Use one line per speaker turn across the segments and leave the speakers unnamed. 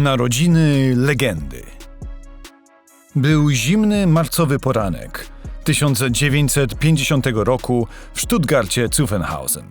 Narodziny legendy. Był zimny marcowy poranek 1950 roku w Stuttgarcie Zuffenhausen.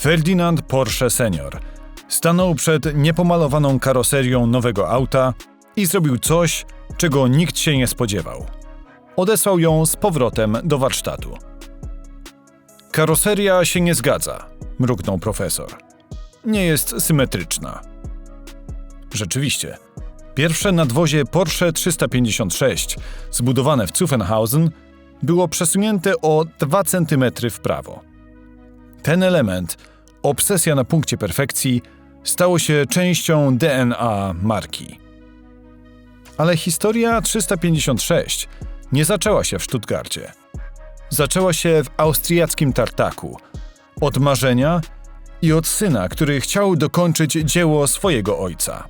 Ferdinand Porsche senior stanął przed niepomalowaną karoserią nowego auta i zrobił coś, czego nikt się nie spodziewał. Odesłał ją z powrotem do warsztatu. Karoseria się nie zgadza, mruknął profesor. Nie jest symetryczna. Rzeczywiście. Pierwsze nadwozie Porsche 356, zbudowane w Zuffenhausen, było przesunięte o 2 cm w prawo. Ten element, obsesja na punkcie perfekcji, stało się częścią DNA marki. Ale historia 356 nie zaczęła się w Stuttgarcie. Zaczęła się w austriackim Tartaku, od marzenia i od syna, który chciał dokończyć dzieło swojego ojca.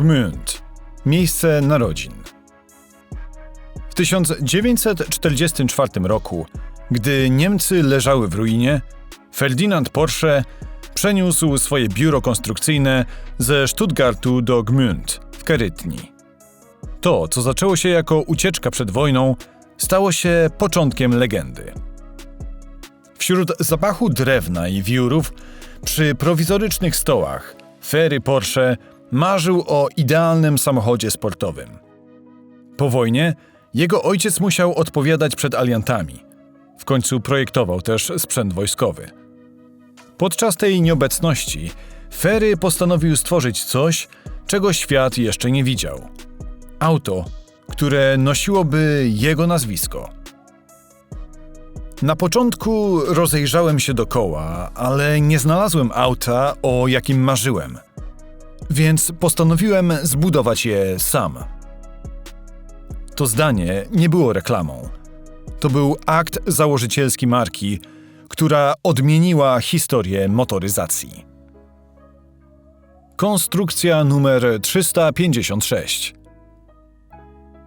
Gmünd miejsce narodzin. W 1944 roku, gdy Niemcy leżały w ruinie, Ferdinand Porsche przeniósł swoje biuro konstrukcyjne ze Stuttgartu do Gmünd w Karytni. To, co zaczęło się jako ucieczka przed wojną, stało się początkiem legendy. Wśród zapachu drewna i wiórów, przy prowizorycznych stołach, Ferry Porsche marzył o idealnym samochodzie sportowym. Po wojnie jego ojciec musiał odpowiadać przed aliantami. W końcu projektował też sprzęt wojskowy. Podczas tej nieobecności Ferry postanowił stworzyć coś, czego świat jeszcze nie widział. Auto, które nosiłoby jego nazwisko. Na początku rozejrzałem się dokoła, ale nie znalazłem auta, o jakim marzyłem. Więc postanowiłem zbudować je sam. To zdanie nie było reklamą. To był akt założycielski marki, która odmieniła historię motoryzacji. Konstrukcja numer 356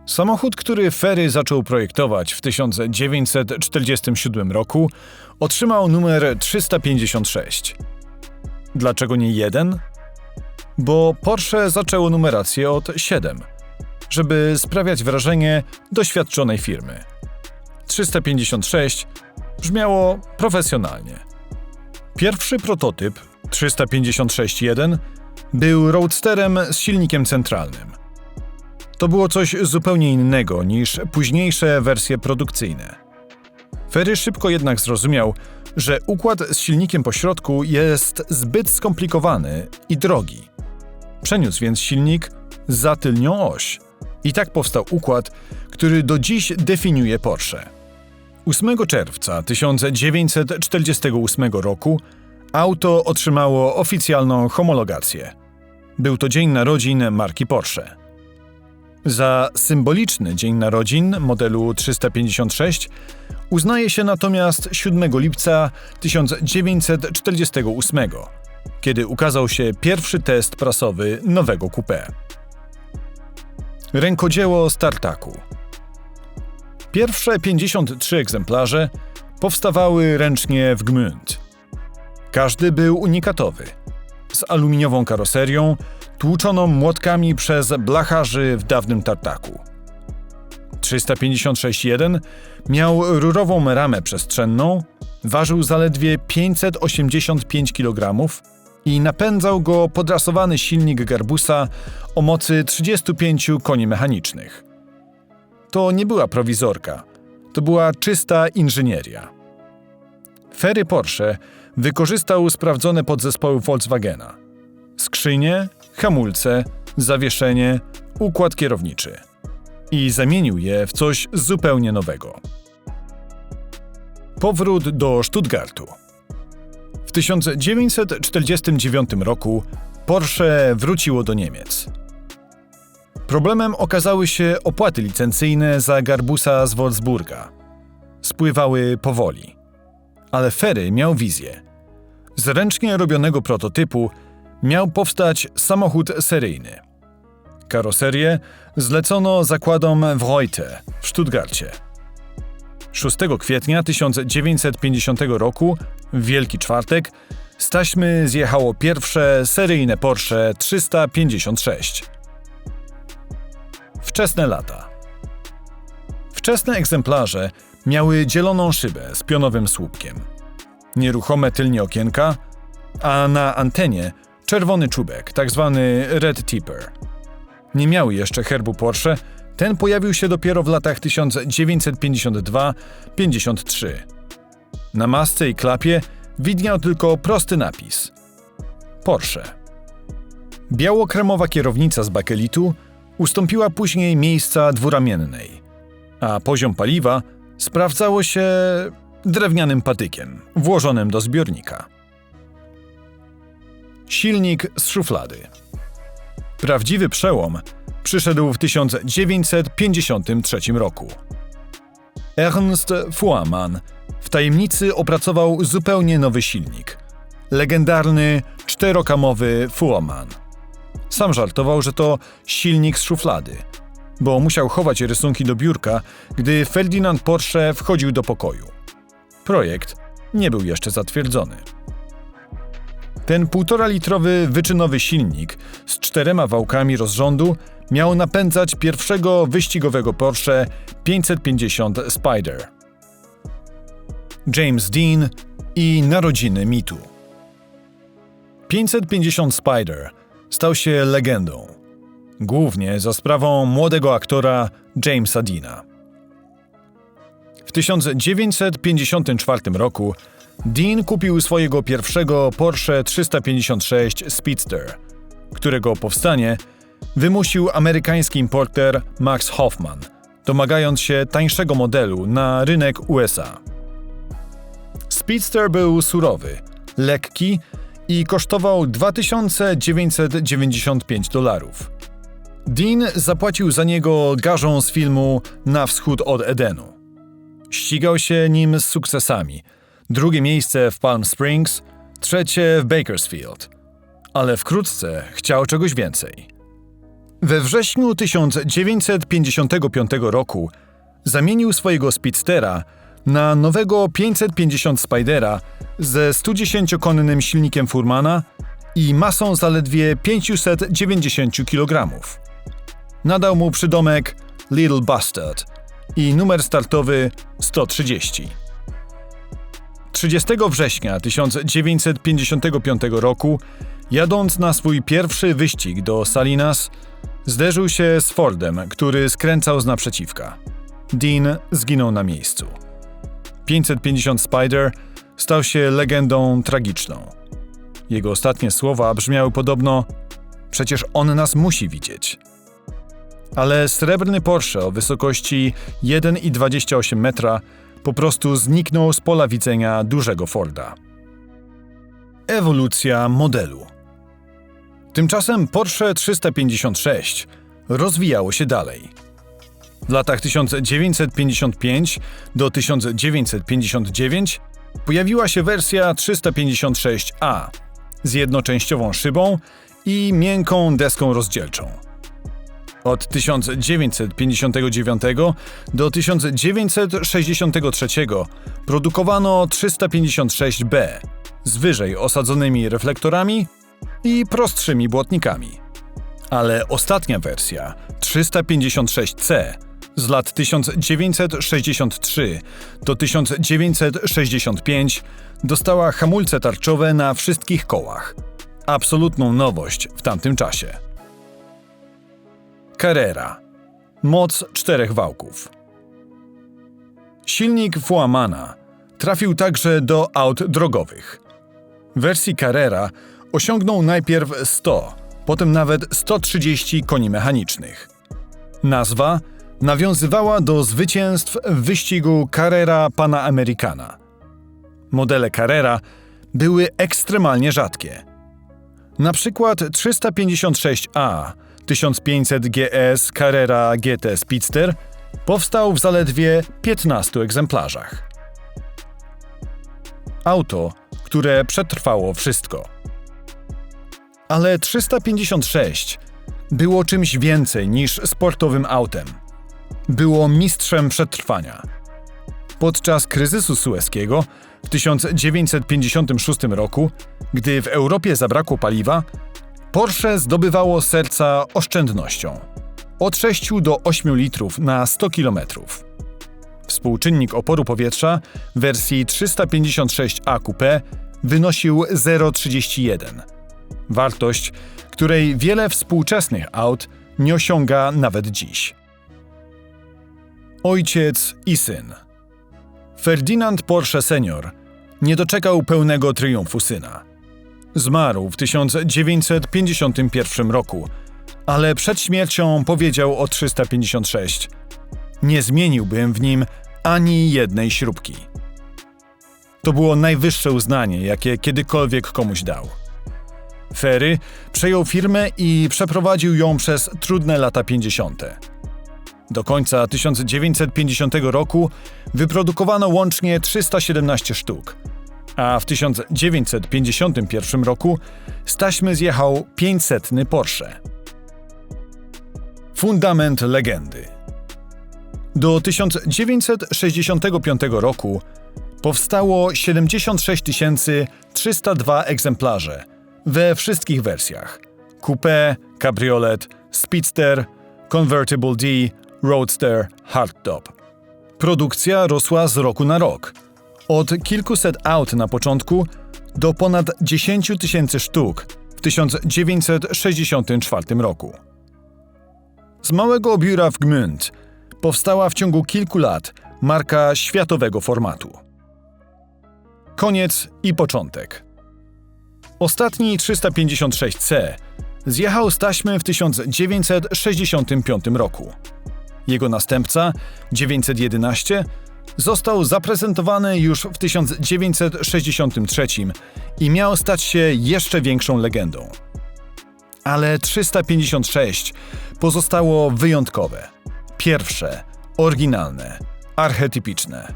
Samochód, który Ferry zaczął projektować w 1947 roku, otrzymał numer 356. Dlaczego nie jeden? Bo Porsche zaczęło numerację od 7, żeby sprawiać wrażenie doświadczonej firmy. 356 brzmiało profesjonalnie. Pierwszy prototyp 356.1 był roadsterem z silnikiem centralnym. To było coś zupełnie innego niż późniejsze wersje produkcyjne. Ferry szybko jednak zrozumiał, że układ z silnikiem po środku jest zbyt skomplikowany i drogi. Przeniósł więc silnik za tylnią oś. I tak powstał układ, który do dziś definiuje Porsche. 8 czerwca 1948 roku auto otrzymało oficjalną homologację. Był to dzień narodzin marki Porsche. Za symboliczny dzień narodzin modelu 356 uznaje się natomiast 7 lipca 1948, kiedy ukazał się pierwszy test prasowy nowego coupé. Rękodzieło Startaku Pierwsze 53 egzemplarze powstawały ręcznie w Gmünd. Każdy był unikatowy, z aluminiową karoserią, tłuczoną młotkami przez blacharzy w dawnym tartaku. 356.1 miał rurową ramę przestrzenną, ważył zaledwie 585 kg i napędzał go podrasowany silnik Garbusa o mocy 35 koni mechanicznych. To nie była prowizorka, to była czysta inżynieria. Ferry Porsche wykorzystał sprawdzone podzespoły Volkswagena. Skrzynie, hamulce, zawieszenie, układ kierowniczy. I zamienił je w coś zupełnie nowego. Powrót do Stuttgartu. W 1949 roku Porsche wróciło do Niemiec. Problemem okazały się opłaty licencyjne za Garbusa z Wolfsburga. Spływały powoli. Ale Ferry miał wizję. Z ręcznie robionego prototypu miał powstać samochód seryjny. Karoserię zlecono zakładom Wreutte w Stuttgarcie. 6 kwietnia 1950 roku, w Wielki Czwartek, z taśmy zjechało pierwsze seryjne Porsche 356. Wczesne lata. Wczesne egzemplarze miały dzieloną szybę z pionowym słupkiem, nieruchome tylnie okienka, a na antenie czerwony czubek, tzw. Tak red tipper. Nie miały jeszcze herbu Porsche, ten pojawił się dopiero w latach 1952-53. Na masce i klapie widniał tylko prosty napis: Porsche. Biało-kremowa kierownica z bakelitu ustąpiła później miejsca dwuramiennej, a poziom paliwa sprawdzało się drewnianym patykiem włożonym do zbiornika. Silnik z szuflady. Prawdziwy przełom przyszedł w 1953 roku. Ernst Fuhrmann w tajemnicy opracował zupełnie nowy silnik. Legendarny czterokamowy Fuhrmann. Sam żartował, że to silnik z szuflady, bo musiał chować rysunki do biurka, gdy Ferdinand Porsche wchodził do pokoju. Projekt nie był jeszcze zatwierdzony. Ten półtora litrowy wyczynowy silnik z czterema wałkami rozrządu miał napędzać pierwszego wyścigowego Porsche 550 Spider. James Dean i narodziny mitu. 550 Spider stał się legendą, głównie za sprawą młodego aktora Jamesa Deana. W 1954 roku Dean kupił swojego pierwszego Porsche 356 Speedster, którego powstanie wymusił amerykański importer Max Hoffman, domagając się tańszego modelu na rynek USA. Speedster był surowy, lekki i kosztował 2995 dolarów. Dean zapłacił za niego garzą z filmu Na wschód od Edenu. Ścigał się nim z sukcesami. Drugie miejsce w Palm Springs, trzecie w Bakersfield. Ale wkrótce chciał czegoś więcej. We wrześniu 1955 roku zamienił swojego Speedstera na nowego 550 Spidera ze 110-konnym silnikiem Furmana i masą zaledwie 590 kg. Nadał mu przydomek Little Bastard i numer startowy 130. 30 września 1955 roku, jadąc na swój pierwszy wyścig do Salinas, zderzył się z Fordem, który skręcał z naprzeciwka. Dean zginął na miejscu. 550 Spider stał się legendą tragiczną. Jego ostatnie słowa brzmiały podobno: Przecież on nas musi widzieć. Ale srebrny Porsche o wysokości 1,28 metra po prostu zniknął z pola widzenia dużego Forda. Ewolucja modelu. Tymczasem Porsche 356 rozwijało się dalej. W latach 1955 do 1959 pojawiła się wersja 356A z jednoczęściową szybą i miękką deską rozdzielczą. Od 1959 do 1963 produkowano 356B z wyżej osadzonymi reflektorami i prostszymi błotnikami. Ale ostatnia wersja, 356C, z lat 1963 do 1965 dostała hamulce tarczowe na wszystkich kołach. Absolutną nowość w tamtym czasie. Carrera. Moc czterech wałków. Silnik Fuamana trafił także do aut drogowych. W wersji Carrera osiągnął najpierw 100, potem nawet 130 koni mechanicznych. Nazwa nawiązywała do zwycięstw w wyścigu Carrera Pana Americana. Modele Carrera były ekstremalnie rzadkie. Na przykład 356A 1500 GS Carrera GT Speedster powstał w zaledwie 15 egzemplarzach. Auto, które przetrwało wszystko. Ale 356 było czymś więcej niż sportowym autem. Było mistrzem przetrwania. Podczas kryzysu sueskiego W 1956 roku, gdy w Europie zabrakło paliwa, Porsche zdobywało serca oszczędnością od 6 do 8 litrów na 100 km. Współczynnik oporu powietrza w wersji 356A Coupe wynosił 0,31. Wartość, której wiele współczesnych aut nie osiąga nawet dziś. Ojciec i syn. Ferdynand Porsche senior nie doczekał pełnego triumfu syna. Zmarł w 1951 roku, ale przed śmiercią powiedział o 356. Nie zmieniłbym w nim ani jednej śrubki. To było najwyższe uznanie, jakie kiedykolwiek komuś dał. Ferry przejął firmę i przeprowadził ją przez trudne lata 50. Do końca 1950 roku wyprodukowano łącznie 317 sztuk, a w 1951 roku z taśmy zjechał 500 Porsche. Fundament legendy. Do 1965 roku powstało 76 302 egzemplarze we wszystkich wersjach: coupé, cabriolet, speedster, convertible D, roadster, hardtop. Produkcja rosła z roku na rok. Od kilkuset aut na początku do ponad 10 tysięcy sztuk w 1964 roku. Z małego biura w Gmünd powstała w ciągu kilku lat marka światowego formatu. Koniec i początek. Ostatni 356C zjechał z taśmy w 1965 roku. Jego następca, 911, został zaprezentowany już w 1963 i miał stać się jeszcze większą legendą. Ale 356 pozostało wyjątkowe, pierwsze, oryginalne, archetypiczne.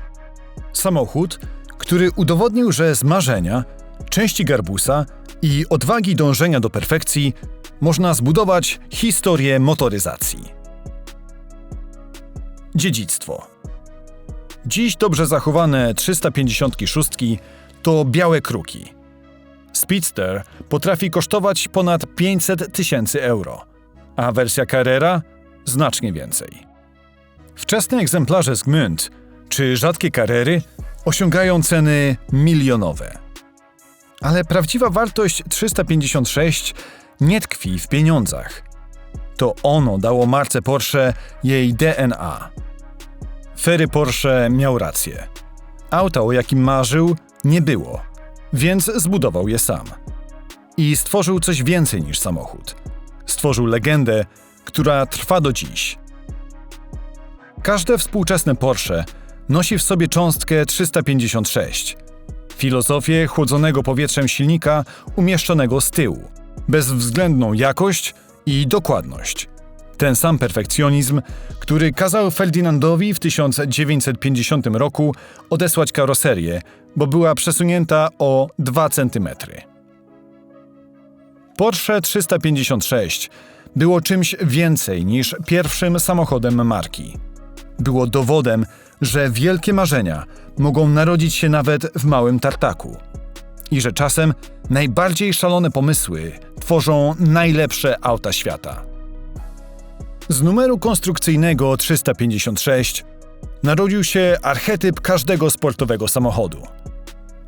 Samochód, który udowodnił, że z marzenia, części garbusa i odwagi dążenia do perfekcji można zbudować historię motoryzacji. Dziedzictwo. Dziś dobrze zachowane 356 to białe kruki. Speedster potrafi kosztować ponad 500 tysięcy euro, a wersja Carrera znacznie więcej. Wczesne egzemplarze z Gmünd czy rzadkie Carrery osiągają ceny milionowe. Ale prawdziwa wartość 356 nie tkwi w pieniądzach. To ono dało marce Porsche jej DNA. Ferry Porsche miał rację. Auta, o jakim marzył, nie było, więc zbudował je sam. I stworzył coś więcej niż samochód. Stworzył legendę, która trwa do dziś. Każde współczesne Porsche nosi w sobie cząstkę 356. Filozofię chłodzonego powietrzem silnika umieszczonego z tyłu, bezwzględną jakość i dokładność. Ten sam perfekcjonizm, który kazał Ferdynandowi w 1950 roku odesłać karoserię, bo była przesunięta o 2 cm. Porsche 356 było czymś więcej niż pierwszym samochodem marki. Było dowodem, że wielkie marzenia mogą narodzić się nawet w małym tartaku. I że czasem najbardziej szalone pomysły tworzą najlepsze auta świata. Z numeru konstrukcyjnego 356 narodził się archetyp każdego sportowego samochodu.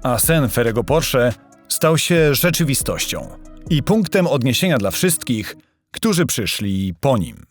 A sen Ferrego Porsche stał się rzeczywistością i punktem odniesienia dla wszystkich, którzy przyszli po nim.